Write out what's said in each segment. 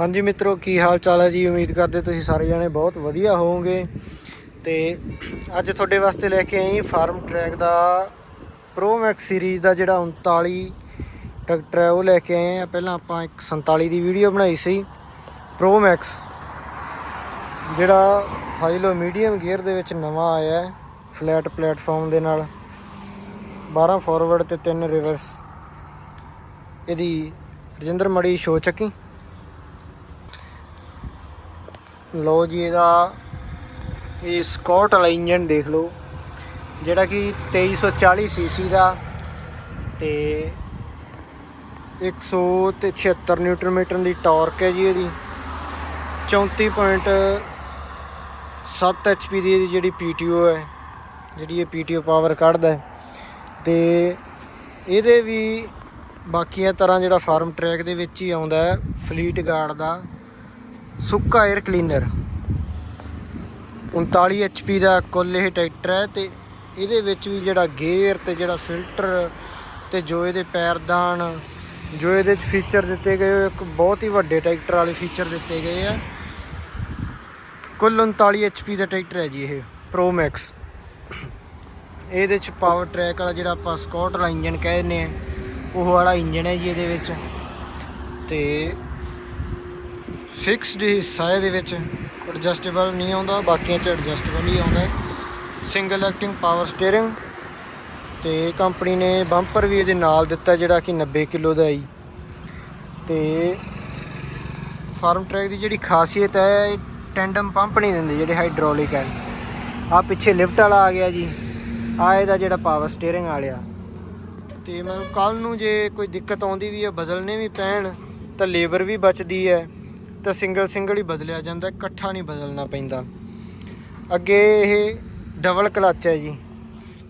ਹਾਂਜੀ ਮਿੱਤਰੋ, ਕੀ ਹਾਲ ਚਾਲ ਹੈ ਜੀ? ਉਮੀਦ ਕਰਦੇ ਤੁਸੀਂ ਸਾਰੇ ਜਾਣੇ ਬਹੁਤ ਵਧੀਆ ਹੋਵੋਗੇ। ਤੇ ਅੱਜ ਤੁਹਾਡੇ ਵਾਸਤੇ ਲੈ ਕੇ ਆਈ ਫਾਰਮ ਟਰੈਕ ਦਾ ਪ੍ਰੋ ਮੈਕਸ ਸੀਰੀਜ਼ ਦਾ ਜਿਹੜਾ 39 ਟਰੈਕਟਰ ਹੈ, ਉਹ ਲੈ ਕੇ ਆਏ ਆ ਪਹਿਲਾਂ ਆਪਾਂ ਇੱਕ 47 ਦੀ ਵੀਡੀਓ ਬਣਾਈ ਸੀ ਪ੍ਰੋ ਮੈਕਸ ਜਿਹੜਾ ਹਾਈ ਲੋ ਮੀਡੀਅਮ ਗੇਅਰ ਦੇ ਵਿੱਚ ਨਵਾਂ ਆਇਆ ਹੈ ਫਲੈਟ ਪਲੇਟਫਾਰਮ ਦੇ ਨਾਲ। 12 ਫਾਰਵਰਡ ਤੇ 3 ਰਿਵਰਸ ਇਹਦੀ ਰਜਿੰਦਰ ਮੜੀ ਸ਼ੋ ਚੱਕੀ। ਲੋ ਜੀ, ਇਹਦਾ ਇਹ ਸਕਾਟ ਵਾਲਾ ਇੰਜਨ ਦੇਖ ਲਓ, ਜਿਹੜਾ ਕਿ 2340 ਸੀਸੀ ਦਾ ਤੇ 100 ਤੇ 76 ਨਿਊਟਨ ਮੀਟਰ ਦੀ ਟਾਰਕ ਹੈ ਜੀ ਇਹਦੀ 34.7 ਐਚਪੀ ਦੀ ਇਹਦੀ ਜਿਹੜੀ ਪੀਟੀਓ ਹੈ, ਜਿਹੜੀ ਇਹ ਪੀਟੀਓ ਪਾਵਰ ਕੱਢਦਾ ਹੈ ਤੇ ਇਹਦੇ ਵੀ ਬਾਕੀਆਂ ਤਰ੍ਹਾਂ ਜਿਹੜਾ ਫਾਰਮ ਟਰੈਕ ਦੇ ਵਿੱਚ ਹੀ ਆਉਂਦਾ ਹੈ, ਫਲੀਟ ਗਾਰਡ ਦਾ। ਸੁੱਕਾ 에ਅਰ ਕਲੀਨਰ 39 HP ਦਾ ਕੁੱਲ ਇਹ ਟਰੈਕਟਰ ਹੈ ਤੇ ਇਹਦੇ ਵਿੱਚ ਵੀ ਜਿਹੜਾ ਗੇਅਰ ਤੇ ਜਿਹੜਾ ਫਿਲਟਰ ਤੇ ਜੋ ਇਹਦੇ ਪੈਰਦਾਨ ਜੋ ਇਹਦੇ ਚ ਫੀਚਰ ਦਿੱਤੇ ਗਏ ਇੱਕ ਬਹੁਤ ਹੀ ਵੱਡੇ ਟਰੈਕਟਰ ਵਾਲੇ ਫੀਚਰ ਦਿੱਤੇ ਗਏ ਆ। ਕੁੱਲ 39 HP ਦਾ ਟਰੈਕਟਰ ਹੈ ਜੀ ਇਹ ਪ੍ਰੋ ਮੈਕਸ ਇਹਦੇ ਚ ਪਾਵਰ ਟਰੈਕ ਵਾਲਾ ਜਿਹੜਾ ਆਪਾਂ ਸਕਾਟ ਵਾਲਾ ਇੰਜਨ ਕਹਿੰਦੇ ਆ, ਉਹ ਵਾਲਾ ਇੰਜਨ ਹੈ ਜੀ ਇਹਦੇ ਵਿੱਚ। ਤੇ ਫਿਕਸਡ ਹਿੱਸਾ ਇਹਦੇ ਵਿੱਚ। ਐਡਜਸਟੇਬਲ ਨਹੀਂ ਆਉਂਦਾ, ਬਾਕੀਆਂ 'ਚ ਐਡਜਸਟੇਬਲ ਹੀ ਆਉਂਦਾ ਸਿੰਗਲ ਐਕਟਿੰਗ ਪਾਵਰ ਸਟੀਅਰਿੰਗ ਤੇ ਕੰਪਨੀ ਨੇ ਬੰਪਰ ਵੀ ਇਹਦੇ ਨਾਲ ਦਿੱਤਾ ਜਿਹੜਾ ਕਿ 90 ਕਿਲੋ ਦਾ ਹੈ ਜੀ। ਤੇ ਫਾਰਮ ਟਰੈਕ ਦੀ ਜਿਹੜੀ ਖਾਸੀਅਤ ਹੈ, ਇਹ ਟੈਂਡਮ ਪੰਪ ਨਹੀਂ ਦਿੰਦੇ ਜਿਹੜੇ ਹਾਈਡ੍ਰੋਲਿਕ ਹੈ। ਆ ਪਿੱਛੇ ਲਿਫਟ ਵਾਲਾ ਆ ਗਿਆ ਜੀ। ਆ ਇਹਦਾ ਜਿਹੜਾ ਪਾਵਰ ਸਟੀਅਰਿੰਗ ਵਾਲਿਆ। ਤੇ ਮੈਨੂੰ ਕੱਲ ਨੂੰ ਜੇ ਕੋਈ ਦਿੱਕਤ ਆਉਂਦੀ ਵੀ ਹੈ, ਬਦਲਨੇ ਵੀ ਪੈਣ, ਤਾਂ ਲੇਬਰ ਵੀ ਬਚਦੀ ਹੈ। ਤਾਂ ਸਿੰਗਲ ਸਿੰਗਲ ਹੀ ਬਦਲਿਆ ਜਾਂਦਾ, ਇਕੱਠਾ ਨਹੀਂ ਬਦਲਣਾ ਪੈਂਦਾ। ਅੱਗੇ ਇਹ ਡਬਲ ਕਲੱਚ ਹੈ ਜੀ।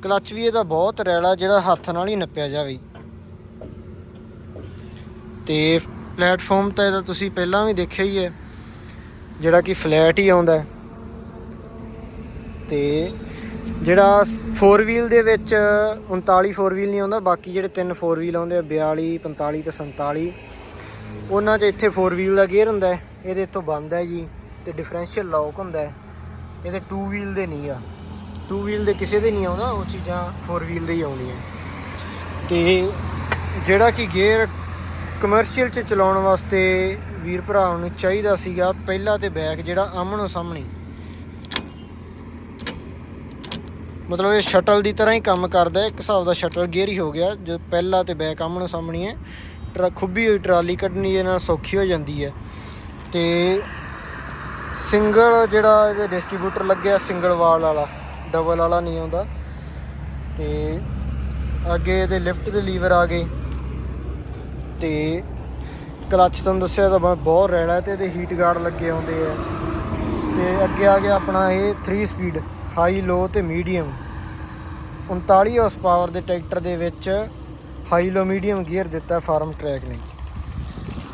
ਕਲੱਚ ਵੀ ਇਹਦਾ ਬਹੁਤ ਰੈਲਾ, ਜਿਹੜਾ ਹੱਥ ਨਾਲ ਹੀ ਨੱਪਿਆ ਜਾਵੇ। ਤੇ ਪਲੇਟਫਾਰਮ ਤਾਂ ਇਹਦਾ ਤੁਸੀਂ ਪਹਿਲਾਂ ਵੀ ਦੇਖਿਆ ਹੀ ਹੈ, ਜਿਹੜਾ ਕਿ ਫਲੈਟ ਹੀ ਆਉਂਦਾ ਹੈ। ਤੇ ਜਿਹੜਾ 4 ਵੀਲ ਦੇ ਵਿੱਚ 39 4 ਵੀਲ ਨਹੀਂ ਆਉਂਦਾ, ਬਾਕੀ ਜਿਹੜੇ ਤਿੰਨ 4 ਵੀਲ ਆਉਂਦੇ ਆ 42 45 ਤੇ 47 ਉਹਨਾਂ 'ਚ ਇੱਥੇ 4 ਵੀਲ ਦਾ ਗੇਅਰ ਹੁੰਦਾ ਹੈ, ਇਹਦੇ ਤੋਂ ਬੰਦ ਹੈ ਜੀ ਤੇ ਡਿਫਰੈਂਸ਼ੀਅਲ ਲੌਕ ਹੁੰਦਾ ਹੈ। ਇਹਦੇ 2 ਵੀਲ ਦੇ ਨਹੀਂ ਆ। 2 ਵੀਲ ਦੇ ਕਿਸੇ ਦੇ ਨਹੀਂ ਆਉਂਦਾ, ਉਹ ਚੀਜ਼ਾਂ 4 ਵੀਲ ਦੇ ਹੀ ਆਉਂਦੀਆਂ। ਤੇ ਜਿਹੜਾ ਕਿ ਗੇਅਰ ਕਮਰਸ਼ੀਅਲ 'ਚ ਚਲਾਉਣ ਵਾਸਤੇ ਵੀਰ ਭਰਾ ਨੂੰ ਚਾਹੀਦਾ ਸੀਗਾ, ਪਹਿਲਾ ਤੇ ਬੈਕ ਜਿਹੜਾ ਆਮਣੋ ਸਾਹਮਣੇ। ਮਤਲਬ ਇਹ ਸ਼ਟਲ ਦੀ ਤਰ੍ਹਾਂ ਹੀ ਕੰਮ ਕਰਦਾ ਹੈ, ਇੱਕ ਹਿਸਾਬ ਦਾ ਸ਼ਟਲ ਗੇਅਰ ਹੀ ਹੋ ਗਿਆ, ਜੋ ਪਹਿਲਾ ਤੇ ਬੈਕ ਆਮਣੋ ਸਾਹਮਣੇ ਹੈ। ਖੁੱਬੀ ਹੋਈ ਟਰਾਲੀ ਕੱਢਣੀ, ਇਹਦੇ ਨਾਲ ਸੌਖੀ ਹੋ ਜਾਂਦੀ ਹੈ। ਤੇ ਸਿੰਗਲ ਜਿਹੜਾ ਇਹਦੇ ਡਿਸਟ੍ਰੀਬਿਊਟਰ ਲੱਗਿਆ, ਸਿੰਗਲ ਵਾਲ ਵਾਲਾ ਡਬਲ ਵਾਲਾ ਨਹੀਂ ਆਉਂਦਾ। ਤੇ ਅੱਗੇ ਇਹਦੇ ਲਿਫਟ ਦੇ ਲੀਵਰ ਆ ਗਏ। ਤੇ ਕਲਚ ਤੁਹਾਨੂੰ ਦੱਸਿਆ ਤਾਂ ਬ- ਬਹੁਤ ਰਹਿਣਾ ਹੈ ਤੇ ਇਹਦੇ ਹੀਟ ਗਾਰਡ ਲੱਗੇ ਆਉਂਦੇ ਆ। ਤੇ ਅੱਗੇ ਆ ਗਿਆ ਆਪਣਾ ਇਹ 3 ਸਪੀਡ ਹਾਈ ਲੋ ਤੇ ਮੀਡੀਅਮ 39 ਹਾਰਸ ਪਾਵਰ ਦੇ ਟਰੈਕਟਰ ਦੇ ਵਿੱਚ ਹਾਈ ਲੋ ਮੀਡੀਅਮ ਗੀਅਰ ਦਿੱਤਾ ਫਾਰਮ ਟਰੈਕ ਨੇ।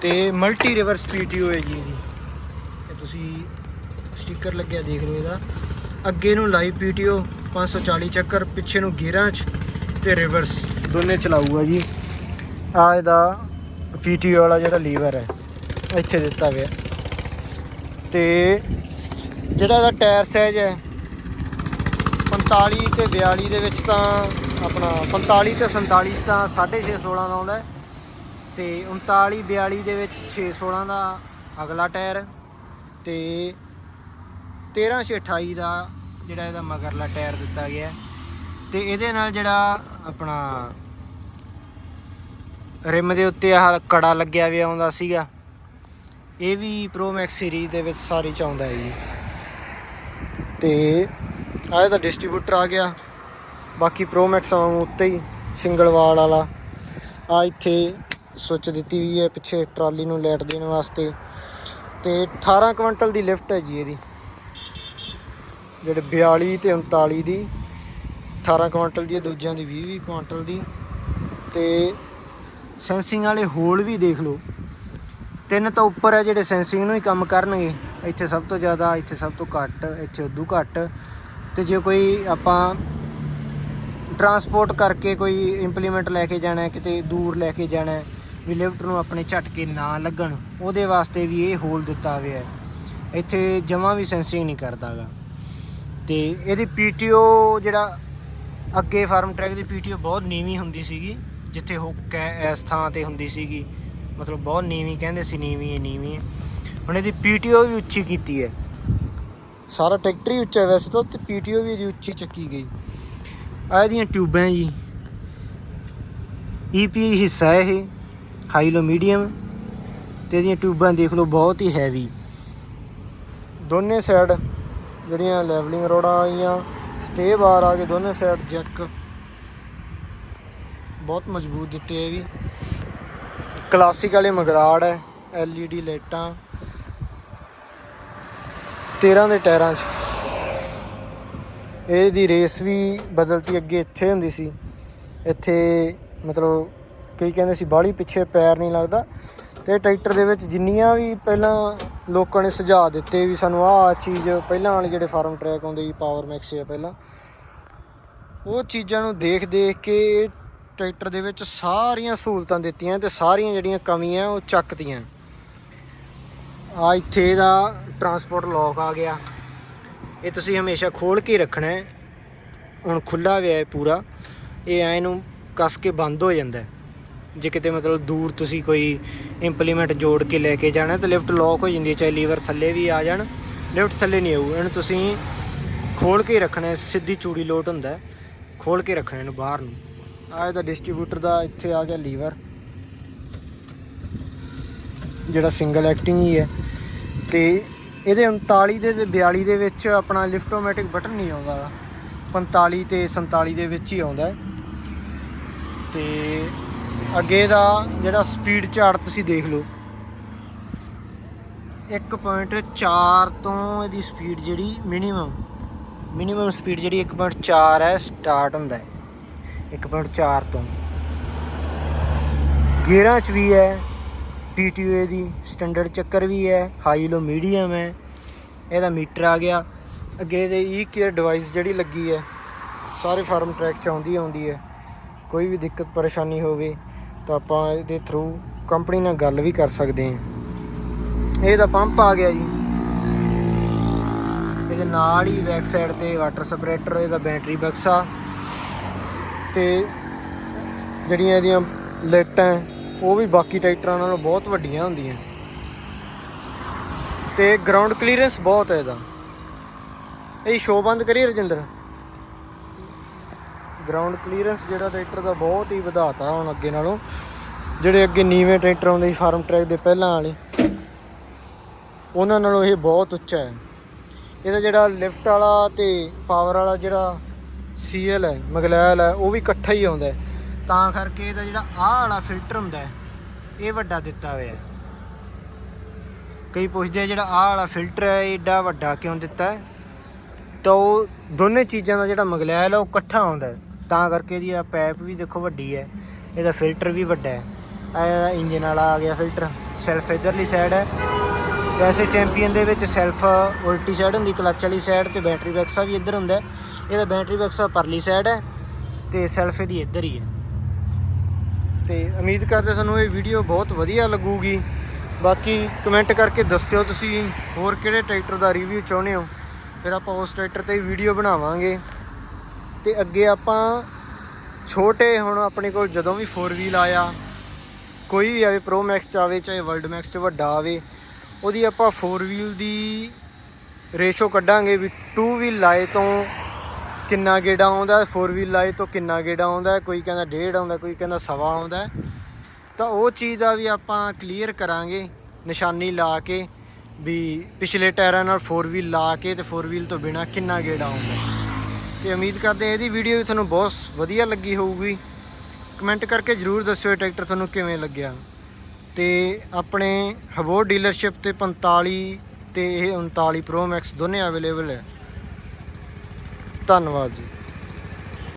ਤੇ ਮਲਟੀ ਰਿਵਰਸ ਪੀਟੀਓ ਹੈ ਜੀ ਇਹਦੀ। ਇਹ ਤੁਸੀਂ ਸਟicker ਲੱਗਿਆ ਦੇਖ ਲਓ ਇਹਦਾ। ਅੱਗੇ ਨੂੰ ਲਾਈਵ ਪੀਟੀਓ 540 ਚੱਕਰ, ਪਿੱਛੇ ਨੂੰ ਗੇਅਰਾਂ 'ਚ ਤੇ ਰਿਵਰਸ ਦੋਨੇ ਚਲਾਊਗਾ ਜੀ। ਆ ਇਹਦਾ ਪੀਟੀਓ ਵਾਲਾ ਜਿਹੜਾ ਲੀਵਰ ਹੈ, ਇੱਥੇ ਦਿੱਤਾ ਗਿਆ ਤੇ ਜਿਹੜਾ ਇਹਦਾ ਟਾਇਰ ਸਾਈਜ਼ ਹੈ 45 ਤੇ 42 ਦੇ ਵਿੱਚ ਤਾਂ ਆਪਣਾ 45 ਤੇ 47 ਚ ਤਾਂ 6.5 16 ਦਾ ਆਉਂਦਾ ਹੈ। ਤੇ 39 42 ਦੇ ਵਿੱਚ 6 16 ਦਾ ਅਗਲਾ ਟਾਇਰ। ਤੇ 13 28 ਦਾ ਜਿਹੜਾ ਇਹਦਾ ਮਗਰਲਾ ਟਾਇਰ ਦਿੱਤਾ ਗਿਆ ਹੈ। ਤੇ ਇਹਦੇ ਨਾਲ ਜਿਹੜਾ ਆਪਣਾ ਰਿਮ ਦੇ ਉੱਤੇ ਆਹ ਕੜਾ ਲੱਗਿਆ ਵੀ ਆਉਂਦਾ ਸੀਗਾ। ਇਹ ਵੀ ਪ੍ਰੋ ਮੈਕਸ ਸੀਰੀਜ਼ ਦੇ ਵਿੱਚ ਸਾਰੇ ਚ ਆਉਂਦਾ ਹੈ ਜੀ। ਤੇ ਆਹ ਇਹਦਾ ਡਿਸਟ੍ਰੀਬਿਊਟਰ ਆ ਗਿਆ। ਬਾਕੀ ਪ੍ਰੋ ਮੈਕਸ ਵਾਂਗ ਉੱਤੇ ਹੀ ਸਿੰਗਲ ਵਾਲ ਵਾਲਾ। ਆ ਇੱਥੇ ਸੁੱਚ ਦਿੱਤੀ ਹੋਈ ਹੈ, ਪਿੱਛੇ ਟਰਾਲੀ ਨੂੰ ਲਾਈਟ ਦੇਣ ਵਾਸਤੇ। ਤੇ 18 ਕੁਇੰਟਲ ਦੀ ਲਿਫਟ ਹੈ ਜੀ ਇਹਦੀ। ਜਿਹੜੇ 42 ਤੇ 39 ਦੀ 18 ਕੁਇੰਟਲ ਦੀ ਹੈ, ਦੂਜਿਆਂ ਦੀ 20 20 ਕੁਇੰਟਲ ਦੀ। ਤੇ ਸੈਂਸਿੰਗ ਵਾਲੇ ਹੋਲ ਵੀ ਦੇਖ ਲਓ। ਤਿੰਨ ਤਾਂ ਉੱਪਰ ਹੈ ਜਿਹੜੇ ਸੈਂਸਿੰਗ ਨੂੰ ਹੀ ਕੰਮ ਕਰਨਗੇ। ਇੱਥੇ ਸਭ ਤੋਂ ਜ਼ਿਆਦਾ, ਇੱਥੇ ਸਭ ਤੋਂ ਘੱਟ, ਇੱਥੇ ਉਦੋਂ ਘੱਟ। ਤੇ ਜੇ ਕੋਈ ਆਪਾਂ ਟਰਾਂਸਪੋਰਟ ਕਰਕੇ ਕੋਈ ਇੰਪਲੀਮੈਂਟ ਲੈ ਕੇ ਜਾਣਾ, ਕਿਤੇ ਦੂਰ ਲੈ ਕੇ ਜਾਣਾ, ਵੀ ਲਿਫਟ ਨੂੰ ਆਪਣੇ ਝਟਕੇ ਨਾ ਲੱਗਣ, ਉਹਦੇ ਵਾਸਤੇ ਵੀ ਇਹ ਹੋਲ ਦਿੱਤਾ ਹੋਇਆ ਹੈ। ਇੱਥੇ ਜਮਾਂ ਵੀ ਸੈਂਸਿੰਗ ਨਹੀਂ ਕਰਦਾਗਾ ਤੇ ਇਹਦੀ ਪੀਟੀਓ ਜਿਹੜਾ ਅੱਗੇ ਫਾਰਮ ਟਰੈਕ ਦੀ ਪੀਟੀਓ ਬਹੁਤ ਨੀਵੀਂ ਹੁੰਦੀ ਸੀਗੀ, ਜਿੱਥੇ ਹੁੱਕ ਹੈ ਇਸ ਥਾਂ ਤੇ ਹੁੰਦੀ ਸੀਗੀ। ਮਤਲਬ ਬਹੁਤ ਨੀਵੀਂ, ਕਹਿੰਦੇ ਸੀ ਨੀਵੀਂ ਹੈ ਨੀਵੀਂ ਹੈ। ਹੁਣ ਇਹਦੀ ਪੀਟੀਓ ਵੀ ਉੱਚੀ ਕੀਤੀ ਹੈ। ਸਾਰਾ ਟਰੈਕਟਰ ਹੀ ਉੱਚਾ ਵੈਸੇ ਤਾਂ, ਤੇ ਪੀਟੀਓ ਵੀ ਇਹਦੀ ਉੱਚੀ ਚੱਕੀ ਗਈ। ਆ ਇਹਦੀਆਂ ਟਿਊਬਾਂ ਜੀ। ਈਪੀ ਹਿੱਸਾ ਹੈ ਇਹ ਹਾਈ ਲੋ ਮੀਡੀਅਮ ਤੇ ਇਹਦੀਆਂ ਟਿਊਬਾਂ ਦੇਖ ਲਓ, ਬਹੁਤ ਹੀ ਹੈਵੀ ਦੋਨੇ ਸਾਈਡ ਜਿਹੜੀਆਂ ਲੈਵਲਿੰਗ ਰੋਡਾਂ ਆਈਆਂ ਸਟੇ ਬਾਰ ਆ ਕੇ ਦੋਨੇ ਸਾਈਡ ਜੈਕ ਬਹੁਤ ਮਜ਼ਬੂਤ ਦਿੱਤੇ ਹੈ ਵੀ। ਕਲਾਸਿਕ ਵਾਲੇ ਮਗਰਾੜ ਹੈ ਐਲਈਡੀ ਲਾਈਟਾਂ। 13 ਦੇ ਟਾਇਰਾਂ 'ਚ। ਇਹਦੀ ਰੇਸ ਵੀ ਬਦਲਤੀ ਅੱਗੇ ਇੱਥੇ ਹੁੰਦੀ ਸੀ। ਇੱਥੇ ਮਤਲਬ ਕਈ ਕਹਿੰਦੇ ਸੀ ਬਾਹਲੀ ਪਿੱਛੇ ਪੈਰ ਨਹੀਂ ਲੱਗਦਾ। ਤੇ ਟਰੈਕਟਰ ਦੇ ਵਿੱਚ ਜਿੰਨੀਆਂ ਵੀ ਪਹਿਲਾਂ ਲੋਕਾਂ ਨੇ ਸੁਝਾਅ ਦਿੱਤੇ ਵੀ ਸਾਨੂੰ ਆਹ ਚੀਜ਼ ਪਹਿਲਾਂ ਵਾਲੇ ਜਿਹੜੇ ਫਾਰਮ ਟਰੈਕ ਆਉਂਦੇ ਸੀ, ਪਾਵਰ ਮੈਕਸ ਆ ਪਹਿਲਾਂ, ਉਹ ਚੀਜ਼ਾਂ ਨੂੰ ਦੇਖ ਦੇਖ ਕੇ ਟਰੈਕਟਰ ਦੇ ਵਿੱਚ ਸਾਰੀਆਂ ਸਹੂਲਤਾਂ ਦਿੱਤੀਆਂ ਤੇ ਸਾਰੀਆਂ ਜਿਹੜੀਆਂ ਕਮੀਆਂ ਉਹ ਚੱਕਤੀਆਂ। ਆ ਇੱਥੇ ਇਹਦਾ ਟਰਾਂਸਪੋਰਟ ਲੌਕ ਆ ਗਿਆ। ਇਹ ਤੁਸੀਂ ਹਮੇਸ਼ਾ ਖੋਲ ਕੇ ਰੱਖਣਾ ਹੈ। ਹੁਣ ਖੁੱਲਾ ਹੋਇਆ ਹੈ ਪੂਰਾ। ਇਹ ਐ ਨੂੰ ਕੱਸ ਕੇ ਬੰਦ ਹੋ ਜਾਂਦਾ ਹੈ। ਜੇ ਕਿਤੇ ਮਤਲਬ ਦੂਰ ਤੁਸੀਂ ਕੋਈ ਇੰਪਲੀਮੈਂਟ ਜੋੜ ਕੇ ਲੈ ਕੇ ਜਾਣਾ ਤਾਂ ਲਿਫਟ ਲੌਕ ਹੋ ਜਾਂਦੀ ਹੈ, ਚਾਹੇ ਲੀਵਰ ਥੱਲੇ ਵੀ ਆ ਜਾਣ। ਲਿਫਟ ਥੱਲੇ ਨਹੀਂ ਆਊ। ਇਹਨੂੰ ਤੁਸੀਂ ਖੋਲ ਕੇ ਰੱਖਣਾ ਸਿੱਧੀ ਚੂੜੀ ਲੋਟ ਹੁੰਦਾ ਹੈ। ਖੋਲ ਕੇ ਰੱਖਣਾ ਇਹਨੂੰ ਬਾਹਰ ਨੂੰ। ਆ ਇਹਦਾ ਡਿਸਟ੍ਰੀਬਿਊਟਰ ਦਾ ਇੱਥੇ ਆ ਗਿਆ ਲੀਵਰ ਜਿਹੜਾ ਸਿੰਗਲ ਐਕਟਿੰਗ ਹੀ ਹੈ। ਤੇ ਇਹਦੇ 39 ਦੇ ਤੇ 42 ਦੇ ਵਿੱਚ ਆਪਣਾ ਲਿਫਟੋਮੈਟਿਕ ਬਟਨ ਨਹੀਂ ਆਉਂਦਾ। ਗਾ। 45 ਤੇ 47 ਦੇ ਵਿੱਚ ਹੀ ਆਉਂਦਾ ਹੈ। ਤੇ ਅੱਗੇ ਦਾ ਜਿਹੜਾ ਸਪੀਡ ਚਾਰਟ ਤੁਸੀਂ ਦੇਖ ਲਓ। 1.4 ਤੋਂ ਇਹਦੀ ਸਪੀਡ ਜਿਹੜੀ ਮਿਨੀਮਮ ਮਿਨੀਮਮ ਸਪੀਡ ਜਿਹੜੀ 1.4 ਹੈ ਸਟਾਰਟ ਹੁੰਦਾ ਹੈ। 1.4 ਤੋਂ। ਗੇਅਰਾਂ 'ਚ ਵੀ ਹੈ। PTO ਦੀ ਸਟੈਂਡਰਡ ਚੱਕਰ ਵੀ ਹੈ ਹਾਈ ਲੋ ਮੀਡੀਅਮ ਹੈ। ਇਹਦਾ ਮੀਟਰ ਆ ਗਿਆ। ਅੱਗੇ ਦੇ ਈ ਕੇਅਰ ਡਿਵਾਈਸ ਜਿਹੜੀ ਲੱਗੀ ਹੈ, ਸਾਰੇ ਫਾਰਮ ਟਰੈਕ 'ਚ ਆਉਂਦੀ ਆਉਂਦੀ ਹੈ। ਕੋਈ ਵੀ ਦਿੱਕਤ, ਪਰੇਸ਼ਾਨੀ ਹੋਵੇ ਤਾਂ ਆਪਾਂ ਇਹਦੇ ਥਰੂ ਕੰਪਨੀ ਨਾਲ ਗੱਲ ਵੀ ਕਰ ਸਕਦੇ ਹਾਂ। ਇਹਦਾ ਪੰਪ ਆ ਗਿਆ ਜੀ। ਇਹਦੇ ਨਾਲ ਹੀ ਬੈਕ ਸਾਈਡ ਤੇ ਵਾਟਰ ਸਪਰੇਟਰ ਇਹਦਾ ਬੈਟਰੀ ਬਕਸਾ ਤੇ ਜਿਹੜੀਆਂ ਇਹਦੀਆਂ ਲਾਈਟਾਂ ਉਹ ਵੀ ਬਾਕੀ ਟਰੈਕਟਰਾਂ ਨਾਲੋਂ ਬਹੁਤ ਵੱਡੀਆਂ ਹੁੰਦੀਆਂ। ਤੇ ਗਰਾਊਂਡ ਕਲੀਅਰੈਂਸ ਬਹੁਤ ਹੈ ਇਹਦਾ। ਇਹ ਸ਼ੋ ਬੰਦ ਕਰੀਏ ਰਜਿੰਦਰ? ਗਰਾਊਂਡ ਕਲੀਅਰੈਂਸ ਜਿਹੜਾ ਟਰੈਕਟਰ ਦਾ ਬਹੁਤ ਹੀ ਵਧਾਤਾ ਹੁਣ ਅੱਗੇ ਨਾਲੋਂ। ਜਿਹੜੇ ਅੱਗੇ ਨੀਵੇਂ ਟਰੈਕਟਰ ਆਉਂਦੇ ਸੀ ਫਾਰਮ ਟਰੈਕ ਦੇ ਪਹਿਲਾਂ ਵਾਲੇ। ਉਹਨਾਂ ਨਾਲੋਂ ਇਹ ਬਹੁਤ ਉੱਚਾ ਹੈ। ਇਹਦਾ ਜਿਹੜਾ ਲਿਫਟ ਵਾਲਾ ਤੇ ਪਾਵਰ ਵਾਲਾ ਜਿਹੜਾ ਸੀਐਲ ਹੈ, ਮਗਲੈਲ ਹੈ, ਉਹ ਵੀ ਇਕੱਠਾ ਹੀ ਆਉਂਦਾ ਹੈ। ਤਾਂ ਕਰਕੇ ਇਹਦਾ ਜਿਹੜਾ ਆਹ ਵਾਲਾ ਫਿਲਟਰ ਹੁੰਦਾ ਇਹ ਵੱਡਾ ਦਿੱਤਾ ਹੋਇਆ ਕਈ ਪੁੱਛਦੇ ਆ ਜਿਹੜਾ ਆਹ ਵਾਲਾ ਫਿਲਟਰ ਹੈ, ਇਹ ਏਡਾ ਵੱਡਾ ਕਿਉਂ ਦਿੱਤਾ ਹੈ? ਤਾਂ ਉਹ ਦੋਨੇ ਚੀਜ਼ਾਂ ਦਾ ਜਿਹੜਾ ਮਗਲੈਲ ਹੈ ਉਹ ਇਕੱਠਾ ਆਉਂਦਾ ਤਾਂ ਕਰਕੇ ਇਹਦੀ ਆ ਪਾਈਪ ਵੀ ਦੇਖੋ ਵੱਡੀ ਹੈ, ਇਹਦਾ ਫਿਲਟਰ ਵੀ ਵੱਡਾ ਹੈ। ਆ ਇੰਜਨ ਵਾਲਾ ਆ ਗਿਆ ਫਿਲਟਰ ਸੈਲਫ ਇਧਰਲੀ ਸਾਈਡ ਹੈ। ਵੈਸੇ ਚੈਂਪੀਅਨ ਦੇ ਵਿੱਚ ਸੈਲਫ ਉਲਟੀ ਸਾਈਡ ਹੁੰਦੀ ਕਲੱਚ ਵਾਲੀ ਸਾਈਡ ਤੇ ਬੈਟਰੀ ਬੈਕਸਾ ਵੀ ਇੱਧਰ ਹੁੰਦਾ ਇਹਦਾ ਬੈਟਰੀ ਬੈਕਸਾ ਪਰਲੀ ਸਾਈਡ ਹੈ ਤੇ ਸੈਲਫ ਇਹਦੀ ਇੱਧਰ ਹੀ ਹੈ। ਤੇ ਉਮੀਦ ਕਰਦੇ ਸਾਨੂੰ ਇਹ ਵੀਡੀਓ ਬਹੁਤ ਵਧੀਆ ਲੱਗੂਗੀ। ਬਾਕੀ ਕਮੈਂਟ ਕਰਕੇ ਦੱਸਿਓ ਤੁਸੀਂ ਹੋਰ ਕਿਹੜੇ ਟਰੈਕਟਰ ਦਾ ਰਿਵਿਊ ਚਾਹੁੰਦੇ ਹੋ। ਫਿਰ ਆਪਾਂ ਉਸ ਟਰੈਕਟਰ ਤੇ ਵੀਡੀਓ ਬਣਾਵਾਂਗੇ। ਤੇ ਅੱਗੇ ਆਪਾਂ ਛੋਟੇ ਹੁਣ ਆਪਣੇ ਕੋਲ ਜਦੋਂ ਵੀ 4 ਵੀਲ ਆਇਆ, ਕੋਈ ਵੀ ਆਵੇ ਪ੍ਰੋ ਮੈਕਸ ਚ ਆਵੇ, ਚਾਹੇ ਵਰਲਡ ਮੈਕਸ ਚ ਵੱਡਾ ਆਵੇ, ਉਹਦੀ ਆਪਾਂ 4 ਵੀਲ ਦੀ ਰੇਸ਼ੋ ਕੱਢਾਂਗੇ ਵੀ 2 ਵੀਲ ਲਾਏ ਤੋਂ ਕਿੰਨਾ ਗੇੜਾ ਆਉਂਦਾ 4 ਵੀਲ ਲਾਈ ਤੋਂ ਕਿੰਨਾ ਗੇੜਾ ਆਉਂਦਾ, ਕੋਈ ਕਹਿੰਦਾ ਡੇਢ ਆਉਂਦਾ, ਕੋਈ ਕਹਿੰਦਾ ਸਵਾ ਆਉਂਦਾ। ਤਾਂ ਉਹ ਚੀਜ਼ ਦਾ ਵੀ ਆਪਾਂ ਕਲੀਅਰ ਕਰਾਂਗੇ, ਨਿਸ਼ਾਨੀ ਲਾ ਕੇ, ਵੀ ਪਿਛਲੇ ਟਾਇਰਾਂ ਨਾਲ 4 ਵੀਲ ਲਾ ਕੇ ਤੇ 4 ਵੀਲ ਤੋਂ ਬਿਨਾ ਕਿੰਨਾ ਗੇੜਾ ਆਉਂਦਾ। ਤੇ ਉਮੀਦ ਕਰਦੇ ਹਾਂ ਇਹਦੀ ਵੀਡੀਓ ਵੀ ਤੁਹਾਨੂੰ ਬਹੁਤ ਵਧੀਆ ਲੱਗੀ ਹੋਊਗੀ। ਕਮੈਂਟ ਕਰਕੇ ਜਰੂਰ ਦੱਸਿਓ ਇਹ ਟਰੈਕਟਰ ਤੁਹਾਨੂੰ ਕਿਵੇਂ ਲੱਗਿਆ। ਤੇ ਆਪਣੇ ਹਬੋਰ ਡੀਲਰਸ਼ਿਪ ਤੇ 45 ਤੇ ਇਹ 39 ਪ੍ਰੋ ਮੈਕਸ ਦੋਨੇ ਅਵੇਲੇਬਲ ਹੈ। ਧੰਨਵਾਦ ਜੀ।